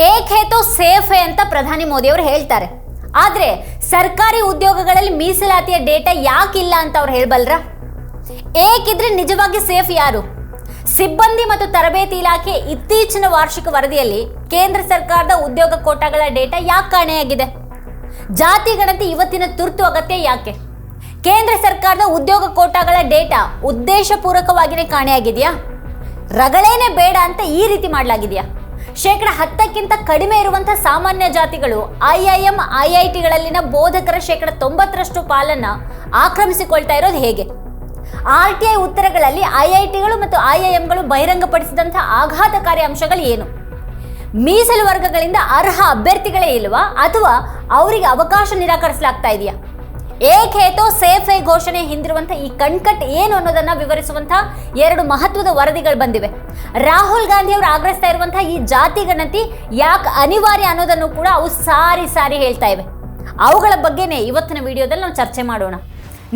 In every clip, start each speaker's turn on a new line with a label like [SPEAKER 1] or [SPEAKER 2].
[SPEAKER 1] ಏಕ್ ಹೇ ತೋ ಸೇಫ್ ಅಂತ ಪ್ರಧಾನಿ ಮೋದಿ ಅವರು ಹೇಳ್ತಾರೆ. ಆದ್ರೆ ಸರ್ಕಾರಿ ಉದ್ಯೋಗಗಳಲ್ಲಿ ಮೀಸಲಾತಿಯ ಡೇಟಾ ಯಾಕಿಲ್ಲ ಅಂತ ಅವ್ರು ಹೇಳ್ಬಲ್ರ? ಏಕಿದ್ರೆ ನಿಜವಾಗಿ ಸೇಫ್ ಯಾರು? ಸಿಬ್ಬಂದಿ ಮತ್ತು ತರಬೇತಿ ಇಲಾಖೆ ಇತ್ತೀಚಿನ ವಾರ್ಷಿಕ ವರದಿಯಲ್ಲಿ ಕೇಂದ್ರ ಸರ್ಕಾರದ ಉದ್ಯೋಗ ಕೋಟಾಗಳ ಡೇಟಾ ಯಾಕೆ ಕಾಣೆಯಾಗಿದೆ? ಜಾತಿ ಗಣತಿ ಇವತ್ತಿನ ತುರ್ತು ಅಗತ್ಯ ಯಾಕೆ? ಕೇಂದ್ರ ಸರ್ಕಾರದ ಉದ್ಯೋಗ ಕೋಟಾಗಳ ಡೇಟಾ ಉದ್ದೇಶಪೂರ್ವಕವಾಗಿಯೇ ಕಾಣೆಯಾಗಿದೆಯಾ? ರಗಳೇನೆ ಬೇಡ ಅಂತ ಈ ರೀತಿ ಮಾಡಲಾಗಿದೆಯಾ? ಶೇಕಡ ಹತ್ತಕ್ಕಿಂತ ಕಡಿಮೆ ಇರುವಂತಹ ಸಾಮಾನ್ಯ ಜಾತಿಗಳು ಐಐಎಂ ಐಐಟಿಗಳಲ್ಲಿನ ಬೋಧಕರ ಶೇಕಡ ತೊಂಬತ್ತರಷ್ಟು ಪಾಲನ್ನ ಆಕ್ರಮಿಸಿಕೊಳ್ತಾ ಇರೋದು ಹೇಗೆ? ಆರ್ ಟಿ ಐ ಉತ್ತರಗಳಲ್ಲಿ ಐಐಟಿಗಳು ಮತ್ತು ಐಐಎಂಗಳು ಬಹಿರಂಗಪಡಿಸಿದಂತಹ ಆಘಾತಕಾರಿ ಅಂಶಗಳು ಏನು? ಮೀಸಲು ವರ್ಗಗಳಿಂದ ಅರ್ಹ ಅಭ್ಯರ್ಥಿಗಳೇ ಇಲ್ವಾ ಅಥವಾ ಅವರಿಗೆ ಅವಕಾಶ ನಿರಾಕರಿಸಲಾಗ್ತಾ ಇದೆಯಾ? ಏಕ್ ಹೇತೋ ಸೇಫ್ ಏ ಘೋಷಣೆ ಹಿಂದಿರುವಂಥ ಈ ಕಣ್ಕಟ್ ಏನು ಅನ್ನೋದನ್ನ ವಿವರಿಸುವಂಥ ಎರಡು ಮಹತ್ವದ ವರದಿಗಳು ಬಂದಿವೆ. ರಾಹುಲ್ ಗಾಂಧಿ ಅವರು ಆಗ್ರಹಿಸ್ತಾ ಇರುವಂತಹ ಈ ಜಾತಿ ಗಣತಿ ಯಾಕೆ ಅನಿವಾರ್ಯ ಅನ್ನೋದನ್ನು ಕೂಡ ಅವು ಸಾರಿ ಸಾರಿ ಹೇಳ್ತಾ ಇವೆ. ಅವುಗಳ ಬಗ್ಗೆನೇ ಇವತ್ತಿನ ವಿಡಿಯೋದಲ್ಲಿ ನಾವು ಚರ್ಚೆ ಮಾಡೋಣ.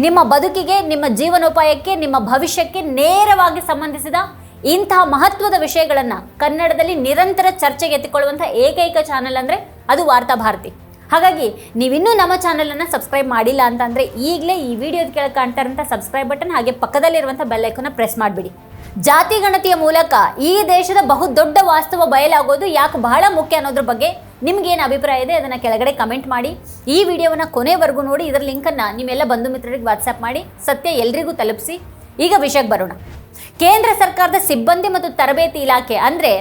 [SPEAKER 1] ನಿಮ್ಮ ಬದುಕಿಗೆ, ನಿಮ್ಮ ಜೀವನೋಪಾಯಕ್ಕೆ, ನಿಮ್ಮ ಭವಿಷ್ಯಕ್ಕೆ ನೇರವಾಗಿ ಸಂಬಂಧಿಸಿದ ಇಂತಹ ಮಹತ್ವದ ವಿಷಯಗಳನ್ನು ಕನ್ನಡದಲ್ಲಿ ನಿರಂತರ ಚರ್ಚೆಗೆ ಎತ್ತಿಕೊಳ್ಳುವಂಥ ಏಕೈಕ ಚಾನೆಲ್ ಅಂದರೆ ಅದು ವಾರ್ತಾ ಭಾರತಿ. ಹಾಗಾಗಿ ನೀವಿನ್ನೂ ನಮ್ಮ ಚಾನಲನ್ನು ಸಬ್ಸ್ಕ್ರೈಬ್ ಮಾಡಿಲ್ಲ ಅಂತಂದರೆ ಈಗಲೇ ಈ ವಿಡಿಯೋದ ಕೆಳಗೆ ಕಾಣ್ತಾ ಸಬ್ಸ್ಕ್ರೈಬ್ ಬಟನ್ ಹಾಗೆ ಪಕ್ಕದಲ್ಲಿರುವಂಥ ಬೆಲ್ ಐಕನ್ನ ಪ್ರೆಸ್ ಮಾಡಿಬಿಡಿ. ಜಾತಿ ಗಣತಿಯ ಮೂಲಕ ಈ ದೇಶದ ಬಹುದೊಡ್ಡ ವಾಸ್ತವ ಬಯಲಾಗೋದು ಯಾಕೆ ಬಹಳ ಮುಖ್ಯ ಅನ್ನೋದ್ರ ಬಗ್ಗೆ ನಿಮ್ಗೇನು ಅಭಿಪ್ರಾಯ ಇದೆ ಅದನ್ನು ಕೆಳಗಡೆ ಕಮೆಂಟ್ ಮಾಡಿ. ಈ ವಿಡಿಯೋವನ್ನ ಕೊನೆವರೆಗೂ ನೋಡಿ, ಇದರ ಲಿಂಕನ್ನು ನಿಮ್ಮೆಲ್ಲ ಬಂಧು ಮಿತ್ರರಿಗೆ ವಾಟ್ಸಪ್ ಮಾಡಿ, ಸತ್ಯ ಎಲ್ರಿಗೂ ತಲುಪಿಸಿ. ಈಗ ವಿಷಯಕ್ಕೆ ಬರೋಣ. ಕೇಂದ್ರ ಸರ್ಕಾರದ ಸಿಬ್ಬಂದಿ ಮತ್ತು ತರಬೇತಿ ಇಲಾಖೆ ಅಂದರೆ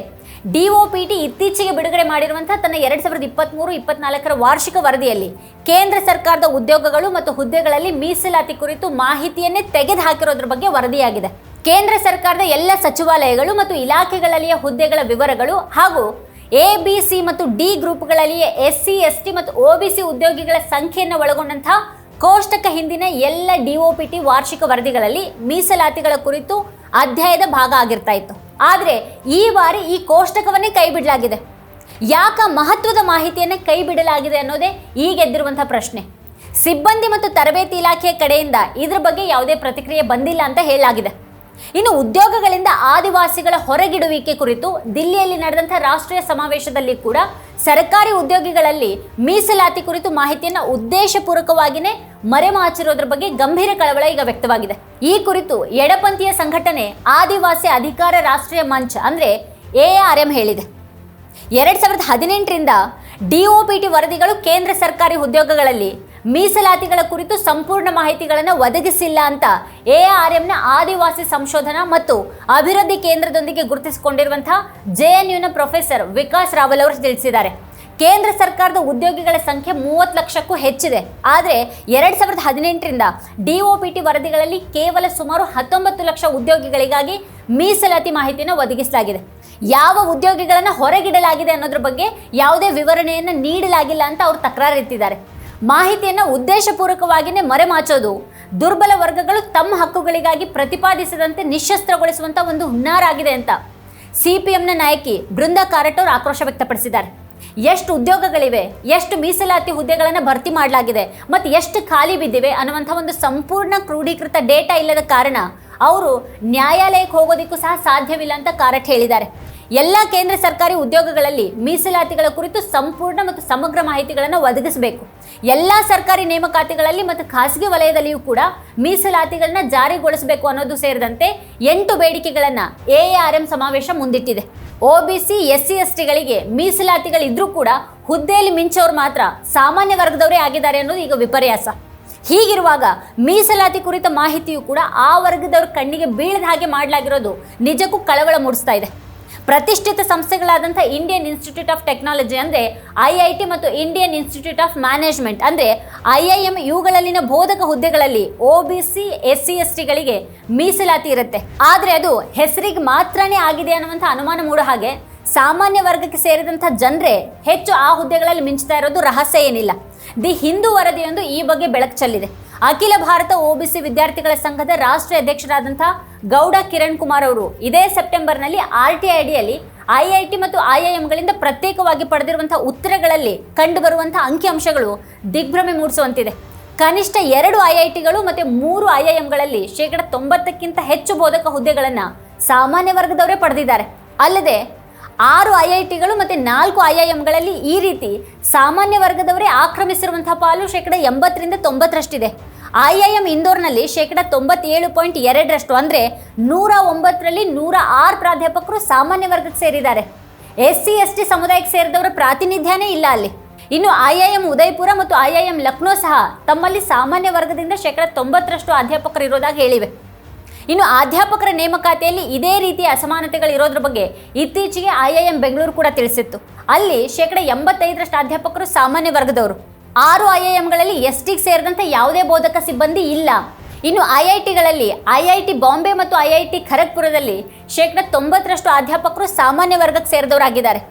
[SPEAKER 1] ಡಿ ಒ ಪಿ ಟಿ ಇತ್ತೀಚೆಗೆ ಬಿಡುಗಡೆ ಮಾಡಿರುವಂತಹ ತನ್ನ ಎರಡು ಸಾವಿರದ ಇಪ್ಪತ್ತ್ಮೂರು ಇಪ್ಪತ್ನಾಲ್ಕರ ವಾರ್ಷಿಕ ವರದಿಯಲ್ಲಿ ಕೇಂದ್ರ ಸರ್ಕಾರದ ಉದ್ಯೋಗಗಳು ಮತ್ತು ಹುದ್ದೆಗಳಲ್ಲಿ ಮೀಸಲಾತಿ ಕುರಿತು ಮಾಹಿತಿಯನ್ನೇ ತೆಗೆದು ಹಾಕಿರೋದ್ರ ಬಗ್ಗೆ ವರದಿಯಾಗಿದೆ. ಕೇಂದ್ರ ಸರ್ಕಾರದ ಎಲ್ಲ ಸಚಿವಾಲಯಗಳು ಮತ್ತು ಇಲಾಖೆಗಳಲ್ಲಿಯ ಹುದ್ದೆಗಳ ವಿವರಗಳು ಹಾಗೂ ಎ ಬಿ ಸಿ ಮತ್ತು ಡಿ ಗ್ರೂಪ್ಗಳಲ್ಲಿಯ ಎಸ್ ಸಿ ಎಸ್ ಟಿ ಮತ್ತು ಒ ಬಿ ಸಿ ಉದ್ಯೋಗಿಗಳ ಸಂಖ್ಯೆಯನ್ನು ಒಳಗೊಂಡಂತಹ ಕೋಷ್ಟಕ ಹಿಂದಿನ ಎಲ್ಲ ಡಿಒಪಿಟಿ ವಾರ್ಷಿಕ ವರದಿಗಳಲ್ಲಿ ಮೀಸಲಾತಿಗಳ ಕುರಿತು ಅಧ್ಯಾಯದ ಭಾಗ ಆಗಿರ್ತಾ ಇತ್ತು. ಆದರೆ ಈ ಬಾರಿ ಈ ಕೋಷ್ಟಕವನ್ನೇ ಕೈ ಬಿಡಲಾಗಿದೆ. ಯಾಕ ಮಹತ್ವದ ಮಾಹಿತಿಯನ್ನು ಕೈ ಬಿಡಲಾಗಿದೆ ಅನ್ನೋದೇ ಈಗ ಎದ್ದಿರುವಂಥ ಪ್ರಶ್ನೆ. ಸಿಬ್ಬಂದಿ ಮತ್ತು ತರಬೇತಿ ಇಲಾಖೆಯ ಕಡೆಯಿಂದ ಇದ್ರ ಬಗ್ಗೆ ಯಾವುದೇ ಪ್ರತಿಕ್ರಿಯೆ ಬಂದಿಲ್ಲ ಅಂತ ಹೇಳಲಾಗಿದೆ. ಇನ್ನು ಉದ್ಯೋಗಗಳಿಂದ ಆದಿವಾಸಿಗಳ ಹೊರಗಿಡುವಿಕೆ ಕುರಿತು ದಿಲ್ಲಿಯಲ್ಲಿ ನಡೆದಂಥ ರಾಷ್ಟ್ರೀಯ ಸಮಾವೇಶದಲ್ಲಿ ಕೂಡ ಸರ್ಕಾರಿ ಉದ್ಯೋಗಿಗಳಲ್ಲಿ ಮೀಸಲಾತಿ ಕುರಿತು ಮಾಹಿತಿಯನ್ನು ಉದ್ದೇಶಪೂರ್ವಕವಾಗಿಯೇ ಮರೆಮಾಚಿರೋದ್ರ ಬಗ್ಗೆ ಗಂಭೀರ ಕಳವಳ ಈಗ ವ್ಯಕ್ತವಾಗಿದೆ. ಈ ಕುರಿತು ಎಡಪಂಥೀಯ ಸಂಘಟನೆ ಆದಿವಾಸಿ ಅಧಿಕಾರ ರಾಷ್ಟ್ರೀಯ ಮಂಚ್ ಅಂದ್ರೆ ಎ ಆರ್ ಎಂ ಹೇಳಿದೆ. ಎರಡ್ ಸಾವಿರದ ಹದಿನೆಂಟರಿಂದ ಡಿಒಪಿಟಿ ವರದಿಗಳು ಕೇಂದ್ರ ಸರ್ಕಾರಿ ಉದ್ಯೋಗಗಳಲ್ಲಿ ಮೀಸಲಾತಿಗಳ ಕುರಿತು ಸಂಪೂರ್ಣ ಮಾಹಿತಿಗಳನ್ನು ಒದಗಿಸಿಲ್ಲ ಅಂತ ಎಆರ್ಎಂನ ಆರ್ ಎಂನ ಆದಿವಾಸಿ ಸಂಶೋಧನಾ ಮತ್ತು ಅಭಿವೃದ್ಧಿ ಕೇಂದ್ರದೊಂದಿಗೆ ಗುರುತಿಸಿಕೊಂಡಿರುವಂತಹ ಜೆ ಎನ್ ಯುನ ಪ್ರೊಫೆಸರ್ ವಿಕಾಸ್ ರಾವಲ್ ಅವರು ತಿಳಿಸಿದ್ದಾರೆ. ಕೇಂದ್ರ ಸರ್ಕಾರದ ಉದ್ಯೋಗಿಗಳ ಸಂಖ್ಯೆ ಮೂವತ್ತು ಲಕ್ಷಕ್ಕೂ ಹೆಚ್ಚಿದೆ. ಆದರೆ ಎರಡು ಸಾವಿರದ ಹದಿನೆಂಟರಿಂದ ಡಿಒಪಿಟಿ ವರದಿಗಳಲ್ಲಿ ಕೇವಲ ಸುಮಾರು ಹತ್ತೊಂಬತ್ತು ಲಕ್ಷ ಉದ್ಯೋಗಿಗಳಿಗಾಗಿ ಮೀಸಲಾತಿ ಮಾಹಿತಿಯನ್ನು ಒದಗಿಸಲಾಗಿದೆ. ಯಾವ ಉದ್ಯೋಗಿಗಳನ್ನು ಹೊರಗಿಡಲಾಗಿದೆ ಅನ್ನೋದ್ರ ಬಗ್ಗೆ ಯಾವುದೇ ವಿವರಣೆಯನ್ನು ನೀಡಲಾಗಿಲ್ಲ ಅಂತ ಅವರು ತಕರಾರೆತ್ತಿದ್ದಾರೆ ಮಾಹಿತಿಯನ್ನು ಉದ್ದೇಶಪೂರ್ವಕವಾಗಿಯೇ ಮರೆಮಾಚೋದು. ದುರ್ಬಲ ವರ್ಗಗಳು ತಮ್ಮ ಹಕ್ಕುಗಳಿಗಾಗಿ ಪ್ರತಿಪಾದಿಸದಂತೆ ನಿಶಸ್ತ್ರಗೊಳಿಸುವಂತ ಒಂದು ಹುನ್ನಾರಾಗಿದೆ ಅಂತ. ಸಿಪಿಎಂನ ನಾಯಕಿ ಬೃಂದಾ ಕಾರಟ್ ಅವರು ಆಕ್ರೋಶ ವ್ಯಕ್ತಪಡಿಸಿದ್ದಾರೆ. ಎಷ್ಟು ಉದ್ಯೋಗಗಳಿವೆ, ಎಷ್ಟು ಮೀಸಲಾತಿ ಹುದ್ದೆಗಳನ್ನು ಭರ್ತಿ ಮಾಡಲಾಗಿದೆ, ಮತ್ತು ಎಷ್ಟು ಖಾಲಿ ಬಿದ್ದಿವೆ ಅನ್ನುವಂಥ ಒಂದು ಸಂಪೂರ್ಣ ಕ್ರೋಢೀಕೃತ ಡೇಟಾ ಇಲ್ಲದ ಕಾರಣ, ಅವರು ನ್ಯಾಯಾಲಯಕ್ಕೆ ಹೋಗೋದಕ್ಕೂ ಸಹ ಸಾಧ್ಯವಿಲ್ಲ ಅಂತ ಕಾರಟ್ ಹೇಳಿದ್ದಾರೆ. ಎಲ್ಲ ಕೇಂದ್ರ ಸರ್ಕಾರಿ ಉದ್ಯೋಗಗಳಲ್ಲಿ ಮೀಸಲಾತಿಗಳ ಕುರಿತು ಸಂಪೂರ್ಣ ಮತ್ತು ಸಮಗ್ರ ಮಾಹಿತಿಗಳನ್ನು ಒದಗಿಸಬೇಕು. ಎಲ್ಲ ಸರ್ಕಾರಿ ನೇಮಕಾತಿಗಳಲ್ಲಿ ಮತ್ತು ಖಾಸಗಿ ವಲಯದಲ್ಲಿಯೂ ಕೂಡ ಮೀಸಲಾತಿಗಳನ್ನ ಜಾರಿಗೊಳಿಸಬೇಕು ಅನ್ನೋದು ಸೇರಿದಂತೆ ಎಂಟು ಬೇಡಿಕೆಗಳನ್ನು ಎ ಆರ್ ಎಂ ಸಮಾವೇಶ ಮುಂದಿಟ್ಟಿದೆ. O B C, S C, S ಟಿಗಳಿಗೆ ಮೀಸಲಾತಿಗಳಿದ್ರೂ ಕೂಡ ಹುದ್ದೆಯಲ್ಲಿ ಮಿಂಚೋರು ಮಾತ್ರ ಸಾಮಾನ್ಯ ವರ್ಗದವರೇ ಆಗಿದ್ದಾರೆ ಅನ್ನೋದು ಈಗ ವಿಪರ್ಯಾಸ. ಹೀಗಿರುವಾಗ ಮೀಸಲಾತಿ ಕುರಿತ ಮಾಹಿತಿಯು ಕೂಡ ಆ ವರ್ಗದವ್ರ ಕಣ್ಣಿಗೆ ಬೀಳದ ಹಾಗೆ ಮಾಡಲಾಗಿರೋದು ನಿಜಕ್ಕೂ ಕಳವಳ ಮೂಡಿಸ್ತಾ ಇದೆ. ಪ್ರತಿಷ್ಠಿತ ಸಂಸ್ಥೆಗಳಾದಂಥ ಇಂಡಿಯನ್ ಇನ್ಸ್ಟಿಟ್ಯೂಟ್ ಆಫ್ ಟೆಕ್ನಾಲಜಿ ಅಂದರೆ ಐ ಐ ಟಿ ಮತ್ತು ಇಂಡಿಯನ್ ಇನ್ಸ್ಟಿಟ್ಯೂಟ್ ಆಫ್ ಮ್ಯಾನೇಜ್ಮೆಂಟ್ ಅಂದರೆ ಐ ಐ ಎಂ ಇವುಗಳಲ್ಲಿನ ಬೋಧಕ ಹುದ್ದೆಗಳಲ್ಲಿ O B C S C S ಟಿಗಳಿಗೆ ಮೀಸಲಾತಿ ಇರುತ್ತೆ. ಆದರೆ ಅದು ಹೆಸರಿಗೆ ಮಾತ್ರನೇ ಆಗಿದೆ ಅನ್ನುವಂಥ ಅನುಮಾನ ಮೂಡೋ ಹಾಗೆ ಸಾಮಾನ್ಯ ವರ್ಗಕ್ಕೆ ಸೇರಿದಂಥ ಜನರೇ ಹೆಚ್ಚು ಆ ಹುದ್ದೆಗಳಲ್ಲಿ ಮಿಂಚ್ತಾ ಇರೋದು ರಹಸ್ಯ ಏನಿಲ್ಲ. ದಿ ಹಿಂದೂ ವರದಿಯೊಂದು ಈ ಬಗ್ಗೆ ಬೆಳಕು ಚೆಲ್ಲಿದೆ. ಅಖಿಲ ಭಾರತ ಒಬಿಸಿ ವಿದ್ಯಾರ್ಥಿಗಳ ಸಂಘದ ರಾಷ್ಟ್ರೀಯ ಅಧ್ಯಕ್ಷರಾದಂಥ ಗೌಡ ಕಿರಣ್ ಕುಮಾರ್ ಅವರು ಇದೇ ಸೆಪ್ಟೆಂಬರ್ನಲ್ಲಿ ಆರ್ ಟಿ ಅಡಿಯಲ್ಲಿ ಐ ಐ ಟಿ ಮತ್ತು ಐ ಐ ಎಂಗಳಿಂದ ಪ್ರತ್ಯೇಕವಾಗಿ ಪಡೆದಿರುವಂತಹ ಉತ್ತರಗಳಲ್ಲಿ ಕಂಡುಬರುವಂತಹ ಅಂಕಿಅಂಶಗಳು ದಿಗ್ಭ್ರಮೆ ಮೂಡಿಸುವಂತಿದೆ. ಕನಿಷ್ಠ ಎರಡು ಐ ಐ ಟಿಗಳು ಮತ್ತು ಮೂರು ಐ ಐ ಎಂಗಳಲ್ಲಿ ಶೇಕಡ ತೊಂಬತ್ತಕ್ಕಿಂತ ಹೆಚ್ಚು ಬೋಧಕ ಹುದ್ದೆಗಳನ್ನು ಸಾಮಾನ್ಯ ವರ್ಗದವರೇ ಪಡೆದಿದ್ದಾರೆ. ಅಲ್ಲದೆ ಆರು ಐ ಐ ಟಿಗಳು ಮತ್ತು ನಾಲ್ಕು ಐ ಐ ಎಂಗಳಲ್ಲಿ ಈ ರೀತಿ ಸಾಮಾನ್ಯ ವರ್ಗದವರೇ ಆಕ್ರಮಿಸಿರುವಂಥ ಪಾಲು ಶೇಕಡ ಎಂಬತ್ತರಿಂದ ತೊಂಬತ್ತರಷ್ಟಿದೆ. ಐ ಐ ಎಂ ಇಂದೋರ್ನಲ್ಲಿ ಶೇಕಡ ತೊಂಬತ್ತೇಳು ಪಾಯಿಂಟ್ ಎರಡರಷ್ಟು ಅಂದರೆ ನೂರ ಒಂಬತ್ತರಲ್ಲಿ ನೂರ ಆರು ಪ್ರಾಧ್ಯಾಪಕರು ಸಾಮಾನ್ಯ ವರ್ಗಕ್ಕೆ ಸೇರಿದ್ದಾರೆ. ಎಸ್ ಸಿ ಎಸ್ ಟಿ ಸಮುದಾಯಕ್ಕೆ ಸೇರಿದವರ ಪ್ರಾತಿನಿಧ್ಯನೇ ಇಲ್ಲ ಅಲ್ಲಿ. ಇನ್ನು ಐ ಐ ಎಂ ಉದಯಪುರ ಮತ್ತು ಐ ಐ ಎಂ ಲಕ್ನೋ ಸಹ ತಮ್ಮಲ್ಲಿ ಸಾಮಾನ್ಯ ವರ್ಗದಿಂದ ಶೇಕಡ ತೊಂಬತ್ತರಷ್ಟು ಅಧ್ಯಾಪಕರು ಇರೋದಾಗಿ ಹೇಳಿವೆ. ಇನ್ನು ಅಧ್ಯಾಪಕರ ನೇಮಕಾತಿಯಲ್ಲಿ ಇದೇ ರೀತಿಯ ಅಸಮಾನತೆಗಳು ಇರೋದ್ರ ಬಗ್ಗೆ ಇತ್ತೀಚೆಗೆ ಐಐಎಂ ಬೆಂಗಳೂರು ಕೂಡ ತಿಳಿಸಿತ್ತು. ಅಲ್ಲಿ ಶೇಕಡ ಎಂಬತ್ತೈದರಷ್ಟು ಅಧ್ಯಾಪಕರು ಸಾಮಾನ್ಯ ವರ್ಗದವರು. ಆರು ಐಐಎಂಗಳಲ್ಲಿ ಎಸ್ ಟಿಗೆ ಸೇರಿದಂತೆ ಯಾವುದೇ ಬೋಧಕ ಸಿಬ್ಬಂದಿ ಇಲ್ಲ. ಇನ್ನು ಐ ಐ ಟಿಗಳಲ್ಲಿ ಐ ಐ ಟಿ ಬಾಂಬೆ ಮತ್ತು ಐ ಐ ಟಿ ಖರಗ್ಪುರದಲ್ಲಿ ಶೇಕಡ ತೊಂಬತ್ತರಷ್ಟು ಅಧ್ಯಾಪಕರು ಸಾಮಾನ್ಯ ವರ್ಗಕ್ಕೆ ಸೇರಿದವರಾಗಿದ್ದಾರೆ.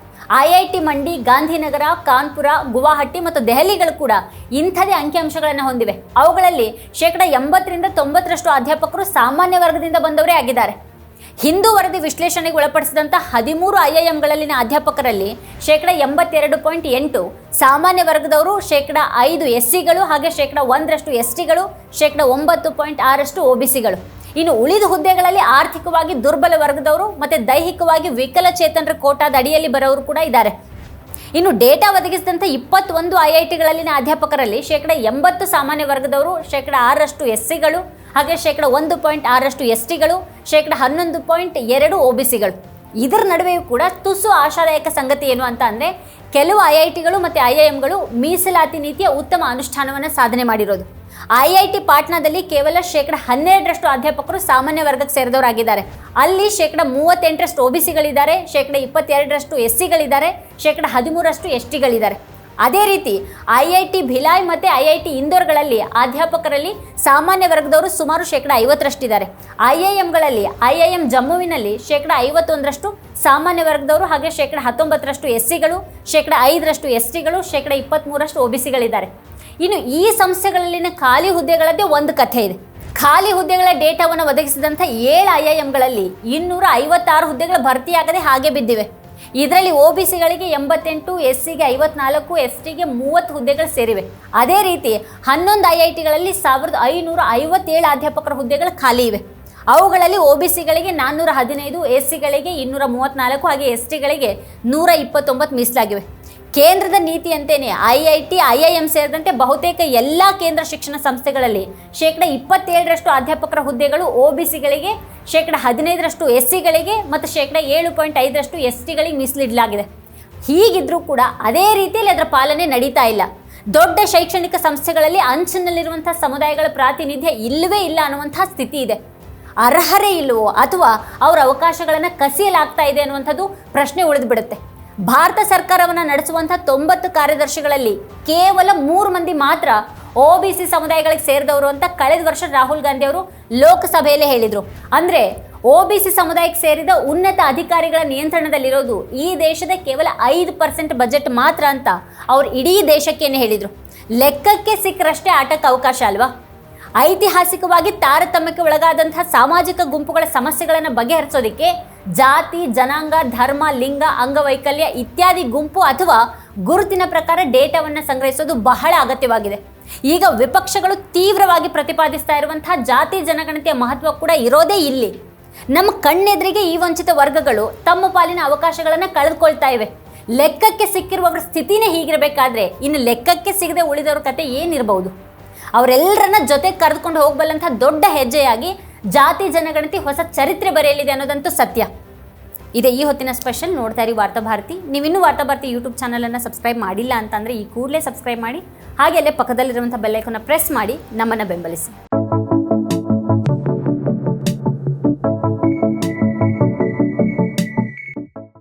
[SPEAKER 1] ಐ ಐ ಟಿ ಮಂಡಿ, ಗಾಂಧಿನಗರ, ಕಾನ್ಪುರ, ಗುವಾಹಟಿ ಮತ್ತು ದೆಹಲಿಗಳು ಕೂಡ ಇಂಥದೇ ಅಂಕಿಅಂಶಗಳನ್ನು ಹೊಂದಿವೆ. ಅವುಗಳಲ್ಲಿ ಶೇಕಡ ಎಂಬತ್ತರಿಂದ ತೊಂಬತ್ತರಷ್ಟು ಅಧ್ಯಾಪಕರು ಸಾಮಾನ್ಯ ವರ್ಗದಿಂದ ಬಂದವರೇ ಆಗಿದ್ದಾರೆ. ಹಿಂದೂ ವರದಿ ವಿಶ್ಲೇಷಣೆಗೆ ಒಳಪಡಿಸಿದಂಥ ಹದಿಮೂರು ಐ ಐ ಎಂಗಳಲ್ಲಿನ ಅಧ್ಯಾಪಕರಲ್ಲಿ ಶೇಕಡ ಎಂಬತ್ತೆರಡು ಪಾಯಿಂಟ್ ಎಂಟು ಸಾಮಾನ್ಯ ವರ್ಗದವರು, ಶೇಕಡ ಐದು ಎಸ್ ಸಿಗಳು ಹಾಗೆ ಶೇಕಡ ಒಂದರಷ್ಟು ಎಸ್ ಟಿಗಳು ಶೇಕಡ ಒಂಬತ್ತು ಪಾಯಿಂಟ್ ಆರಷ್ಟು ಒ ಬಿ ಸಿಗಳು ಇನ್ನು ಉಳಿದ ಹುದ್ದೆಗಳಲ್ಲಿ ಆರ್ಥಿಕವಾಗಿ ದುರ್ಬಲ ವರ್ಗದವರು ಮತ್ತು ದೈಹಿಕವಾಗಿ ವಿಕಲಚೇತನರ ಕೋಟಾದ ಅಡಿಯಲ್ಲಿ ಬರೋರು ಕೂಡ ಇದ್ದಾರೆ. ಇನ್ನು ಡೇಟಾ ಒದಗಿಸಿದಂಥ ಇಪ್ಪತ್ತೊಂದು ಐ ಐ ಟಿಗಳಲ್ಲಿನ ಅಧ್ಯಾಪಕರಲ್ಲಿ ಶೇಕಡ ಎಂಬತ್ತು ಸಾಮಾನ್ಯ ವರ್ಗದವರು, ಶೇಕಡ ಆರರಷ್ಟು ಎಸ್ ಸಿಗಳು ಹಾಗೆ ಶೇಕಡ ಒಂದು ಪಾಯಿಂಟ್ ಆರರಷ್ಟು ಎಸ್ ಟಿಗಳು ಶೇಕಡ ಹನ್ನೊಂದು ಪಾಯಿಂಟ್ ಎರಡು ಒ ಬಿ ಸಿಗಳು ಇದರ ನಡುವೆಯೂ ಕೂಡ ತುಸು ಆಶಾದಾಯಕ ಸಂಗತಿ ಏನು ಅಂತ ಅಂದರೆ ಕೆಲವು ಐ ಐ ಟಿಗಳು ಮತ್ತು ಐ ಐ ಎಮ್ಗಳು ಮೀಸಲಾತಿ ನೀತಿಯ ಉತ್ತಮ ಅನುಷ್ಠಾನವನ್ನು ಸಾಧನೆ ಮಾಡಿರೋದು. ಐ ಐ ಟಿ ಪಾಟ್ನಾದಲ್ಲಿ ಕೇವಲ ಶೇಕಡ ಹನ್ನೆರಡರಷ್ಟು ಅಧ್ಯಾಪಕರು ಸಾಮಾನ್ಯ ವರ್ಗಕ್ಕೆ ಸೇರಿದವರಾಗಿದ್ದಾರೆ. ಅಲ್ಲಿ ಶೇಕಡ ಮೂವತ್ತೆಂಟರಷ್ಟು ಒ ಬಿ ಸಿಗಳಿದ್ದಾರೆ, ಶೇಕಡ ಇಪ್ಪತ್ತೆರಡರಷ್ಟು ಎಸ್ ಸಿಗಳಿದ್ದಾರೆ ಶೇಕಡ ಹದಿಮೂರಷ್ಟು ಎಸ್ ಟಿಗಳಿದ್ದಾರೆ ಅದೇ ರೀತಿ ಐ ಐ ಟಿ ಭಿಲಾಯ್ ಮತ್ತು ಐ ಐ ಟಿ ಇಂದೋರ್ಗಳಲ್ಲಿ ಅಧ್ಯಾಪಕರಲ್ಲಿ ಸಾಮಾನ್ಯ ವರ್ಗದವರು ಸುಮಾರು ಶೇಕಡ ಐವತ್ತರಷ್ಟಿದ್ದಾರೆ. ಐ ಐ ಎಮ್ಗಳಲ್ಲಿ ಐ ಐ ಎಂ ಜಮ್ಮುವಿನಲ್ಲಿ ಶೇಕಡ ಐವತ್ತೊಂದರಷ್ಟು ಸಾಮಾನ್ಯ ವರ್ಗದವರು ಹಾಗೆ ಶೇಕಡ ಹತ್ತೊಂಬತ್ತರಷ್ಟು ಎಸ್ ಸಿಗಳು ಶೇಕಡ ಐದರಷ್ಟು ಎಸ್ ಟಿಗಳು ಶೇಕಡ ಇಪ್ಪತ್ತ್ಮೂರಷ್ಟು ಒ ಬಿ ಸಿಗಳಿದ್ದಾರೆ. ಇನ್ನು ಈ ಸಂಸ್ಥೆಗಳಲ್ಲಿನ ಖಾಲಿ ಹುದ್ದೆಗಳದ್ದೇ ಒಂದು ಕಥೆ ಇದೆ. ಖಾಲಿ ಹುದ್ದೆಗಳ ಡೇಟಾವನ್ನು ಒದಗಿಸಿದಂಥ ಏಳು ಐ ಐ ಎಮ್ಗಳಲ್ಲಿ ಇನ್ನೂರ ಐವತ್ತಾರು ಹುದ್ದೆಗಳು ಭರ್ತಿಯಾಗದೆ ಹಾಗೆ ಬಿದ್ದಿವೆ. ಇದರಲ್ಲಿ ಒ ಬಿ ಸಿಗಳಿಗೆ ಎಂಬತ್ತೆಂಟು, ಎಸ್ ಸಿಗೆ ಐವತ್ನಾಲ್ಕು, ಎಸ್ ಟಿಗೆ ಮೂವತ್ತು ಹುದ್ದೆಗಳು ಸೇರಿವೆ. ಅದೇ ರೀತಿ ಹನ್ನೊಂದು ಐ ಐ ಟಿಗಳಲ್ಲಿ ಸಾವಿರದ ಐನೂರ ಐವತ್ತೇಳು ಅಧ್ಯಾಪಕರ ಹುದ್ದೆಗಳು ಖಾಲಿ ಇವೆ. ಅವುಗಳಲ್ಲಿ ಒ ಬಿ ಸಿಗಳಿಗೆ ನಾನ್ನೂರ ಹದಿನೈದು, ಎಸ್ ಸಿಗಳಿಗೆ ಇನ್ನೂರ ಮೂವತ್ತ್ನಾಲ್ಕು ಹಾಗೆ ಎಸ್ ಟಿಗಳಿಗೆ ನೂರ ಇಪ್ಪತ್ತೊಂಬತ್ತು ಮೀಸಲಾಗಿವೆ. ಕೇಂದ್ರದ ನೀತಿಯಂತೆಯೇ I I T, I I M ಸೇರಿದಂತೆ ಬಹುತೇಕ ಎಲ್ಲ ಕೇಂದ್ರ ಶಿಕ್ಷಣ ಸಂಸ್ಥೆಗಳಲ್ಲಿ ಶೇಕಡ ಇಪ್ಪತ್ತೇಳರಷ್ಟು ಅಧ್ಯಾಪಕರ ಹುದ್ದೆಗಳು ಒ ಬಿ ಸಿಗಳಿಗೆ, ಶೇಕಡ ಹದಿನೈದರಷ್ಟು ಎಸ್ ಸಿಗಳಿಗೆ ಮತ್ತು ಶೇಕಡ ಏಳು ಪಾಯಿಂಟ್ ಐದರಷ್ಟು ಎಸ್ ಟಿಗಳಿಗೆ ಮೀಸಲಿಡಲಾಗಿದೆ. ಹೀಗಿದ್ರೂ ಕೂಡ ಅದೇ ರೀತಿಯಲ್ಲಿ ಅದರ ಪಾಲನೆ ನಡೀತಾ ಇಲ್ಲ. ದೊಡ್ಡ ಶೈಕ್ಷಣಿಕ ಸಂಸ್ಥೆಗಳಲ್ಲಿ ಅಂಚಿನಲ್ಲಿರುವಂಥ ಸಮುದಾಯಗಳ ಪ್ರಾತಿನಿಧ್ಯ ಇಲ್ಲವೇ ಇಲ್ಲ ಅನ್ನುವಂಥ ಸ್ಥಿತಿ ಇದೆ. ಅರ್ಹರೇ ಇಲ್ಲವೋ ಅಥವಾ ಅವರ ಅವಕಾಶಗಳನ್ನು ಕಸಿಯಲಾಗ್ತಾ ಇದೆ ಅನ್ನುವಂಥದ್ದು ಪ್ರಶ್ನೆ ಉಳಿದು ಬಿಡುತ್ತೆ ಭಾರತ ಸರ್ಕಾರವನ್ನು ನಡೆಸುವಂತಹ ತೊಂಬತ್ತು ಕಾರ್ಯದರ್ಶಿಗಳಲ್ಲಿ ಕೇವಲ ಮೂರು ಮಂದಿ ಮಾತ್ರ ಒ ಬಿ ಸಿ ಸಮುದಾಯಗಳಿಗೆ ಸೇರಿದವರು ಅಂತ ಕಳೆದ ವರ್ಷ ರಾಹುಲ್ ಗಾಂಧಿ ಅವರು ಲೋಕಸಭೆಯಲ್ಲೇ ಹೇಳಿದರು. ಅಂದರೆ ಒ ಬಿ ಸಿ ಸಮುದಾಯಕ್ಕೆ ಸೇರಿದ ಉನ್ನತ ಅಧಿಕಾರಿಗಳ ನಿಯಂತ್ರಣದಲ್ಲಿರೋದು ಈ ದೇಶದ ಕೇವಲ ಐದು ಪರ್ಸೆಂಟ್ ಬಜೆಟ್ ಮಾತ್ರ ಅಂತ ಅವ್ರು ಇಡೀ ದೇಶಕ್ಕೇನೆ ಹೇಳಿದರು. ಲೆಕ್ಕಕ್ಕೆ ಸಿಕ್ಕರಷ್ಟೇ ಆಟಕ್ಕೆ ಅವಕಾಶ ಅಲ್ವಾ? ಐತಿಹಾಸಿಕವಾಗಿ ತಾರತಮ್ಯಕ್ಕೆ ಒಳಗಾದಂತಹ ಸಾಮಾಜಿಕ ಗುಂಪುಗಳ ಸಮಸ್ಯೆಗಳನ್ನು ಬಗೆಹರಿಸೋದಕ್ಕೆ ಜಾತಿ, ಜನಾಂಗ, ಧರ್ಮ, ಲಿಂಗ, ಅಂಗವೈಕಲ್ಯ ಇತ್ಯಾದಿ ಗುಂಪು ಅಥವಾ ಗುರುತಿನ ಪ್ರಕಾರ ಡೇಟಾವನ್ನು ಸಂಗ್ರಹಿಸೋದು ಬಹಳ ಅಗತ್ಯವಾಗಿದೆ. ಈಗ ವಿಪಕ್ಷಗಳು ತೀವ್ರವಾಗಿ ಪ್ರತಿಪಾದಿಸ್ತಾ ಇರುವಂತಹ ಜಾತಿ ಜನಗಣತಿಯ ಮಹತ್ವ ಕೂಡ ಇರೋದೇ ಇಲ್ಲಿ. ನಮ್ಮ ಕಣ್ಣೆದುರಿಗೆ ಈ ವಂಚಿತ ವರ್ಗಗಳು ತಮ್ಮ ಪಾಲಿನ ಅವಕಾಶಗಳನ್ನು ಕಳೆದುಕೊಳ್ತಾ ಇವೆ. ಲೆಕ್ಕಕ್ಕೆ ಸಿಕ್ಕಿರುವವರ ಸ್ಥಿತಿನೇ ಹೀಗಿರಬೇಕಾದ್ರೆ ಇನ್ನು ಲೆಕ್ಕಕ್ಕೆ ಸಿಗದೆ ಉಳಿದವರ ಕತೆ ಏನಿರಬಹುದು? ಅವರೆಲ್ಲರನ್ನ ಜೊತೆ ಕರೆದುಕೊಂಡು ಹೋಗಬಲ್ಲಂಥ ದೊಡ್ಡ ಹೆಜ್ಜೆಯಾಗಿ ಜಾತಿ ಜನಗಣತಿ ಹೊಸ ಚರಿತ್ರೆ ಬರೆಯಲಿದೆ ಅನ್ನೋದಂತೂ ಸತ್ಯ. ಇದೆ ಈ ಹೊತ್ತಿನ ಸ್ಪೆಷಲ್ ನೋಡ್ತಾ ಇರಿ ವಾರ್ತಾಭಾರತಿ ನೀವಿನ್ನೂ ವಾರ್ತಾಭಾರತಿ ಯೂಟ್ಯೂಬ್ ಚಾನಲನ್ನು ಸಬ್ಸ್ಕ್ರೈಬ್ ಮಾಡಿಲ್ಲ ಅಂತಂದರೆ ಈ ಕೂಡಲೇ ಸಬ್ಸ್ಕ್ರೈಬ್ ಮಾಡಿ, ಹಾಗೆ ಅಲ್ಲೇ ಪಕ್ಕದಲ್ಲಿರುವಂಥ ಬೆಲ್ಲೈಕನ್ನ ಪ್ರೆಸ್ ಮಾಡಿ, ನಮ್ಮನ್ನು ಬೆಂಬಲಿಸಿ.